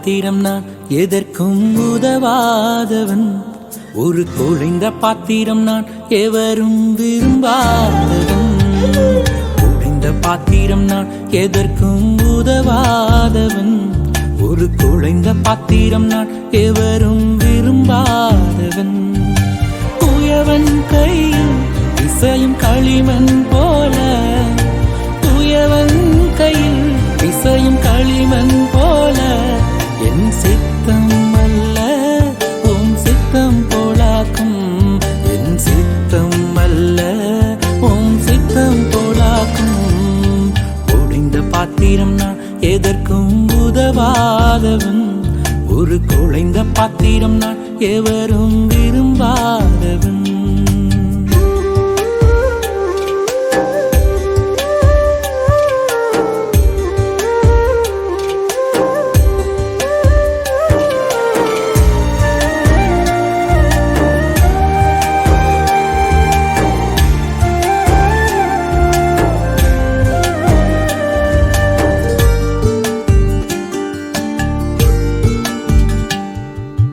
பாத்திரம் நான் எதற்கும் உதவாதவன். ஒரு குழைந்த பாத்திரம் நான் எவரும் விரும்பாதவன். குழைந்த பாத்திரம் நான் எதற்கும் உதவாதவன். ஒரு குழைந்த பாத்திரம் நான் எவரும் விரும்பாதவன். குயவன் கையில் இசையும் களிமண் போல. குயவன் கையில் இசையும் களிமண் போல. சித்தம் அல்ல உம் சித்தம் போலாக்கும். என் சித்தம் அல்ல உம் சித்தம் போலாக்கும். ஒடிந்த பாத்திரம் நான் எதற்கும் உதவாதவன். ஒரு குழைந்த பாத்திரம் நான் எவரும் விரும்பாதவன்.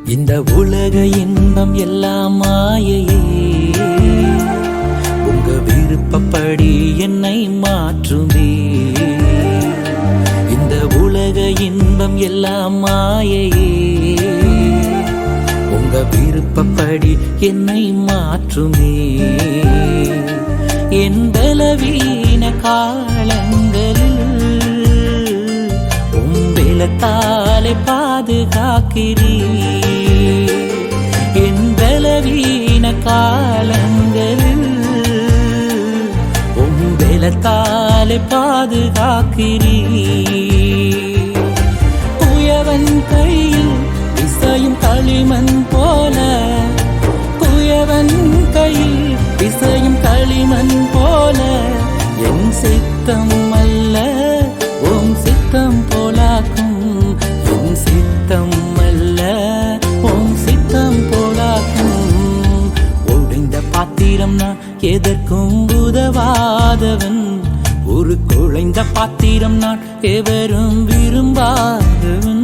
இந்த உலக இன்பம் எல்லாம் மாயையே. உங்க விருப்பப்படி என்னை மாற்றுமே. இந்த உலக இன்பம் எல்லாம் மாயையே. உங்க விருப்பப்படி என்னை மாற்றுமே. என் பலவீன காலங்களில் உம்பிலத்தாலே பாதுகாக்கிறீ பாதுகாக்கிறீ குயவன் கையில் இசையும் களிமண் போல குயவன் கையில் இசையும் களிமண் போல என் சித்தம் அல்ல ஓம் சித்தம் போலாக்கும். என் சித்தம் அல்ல ஓம் சித்தம் போலாக்கும். ஒடிந்த பாத்திரம் நான் எதற்கும் உதவாதவன். ஒரு பாத்திரம் நான் எவரும் விரும்பாதவன்.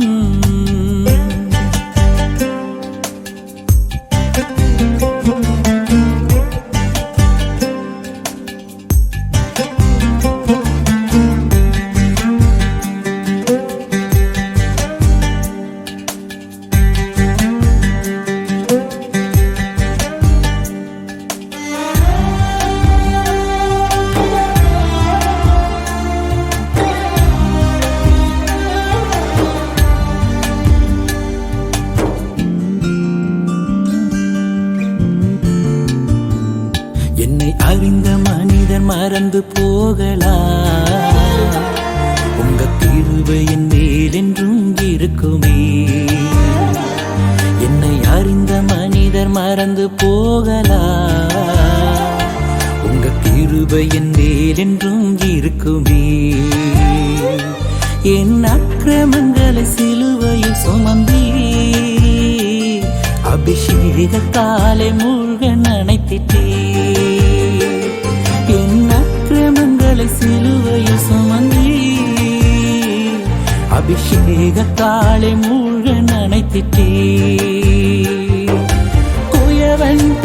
என்னை அறிந்த மனிதன் மறந்து போகலா? உங்க தீர்வு என் மேல் என்றும் இருக்குமே. என்னை அறிந்த மனிதர் மறந்து போகலா? உங்க கிருபை என் மேல் என்றும் இருக்குமே. என் அக்கிரமங்களை சிலுவையில் சுமந்தீ அபிஷேகத்தாலே மூழ்க நினைத்திட்டே என் அக்கிரமங்களை சிலுவையில் சுமந்தி. அபிஷேகத்தாலே மூழ்க நினைத்திட்டே. குயவன்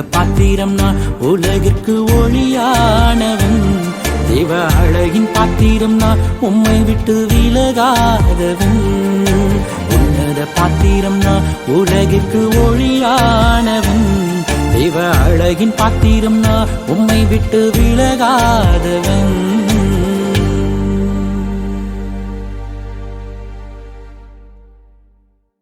உன்னத பாத்திரம் நான் உலகிற்கு ஒளியானவன். தேவ அழகின் பாத்திரம் நான் உம்மை விட்டு விலகாதவன். உன்னத பாத்திரம் நான் உலகிற்கு ஒளியானவன். தேவ அழகின் பாத்திரம் நான் உம்மை விட்டு விலகாதவன்.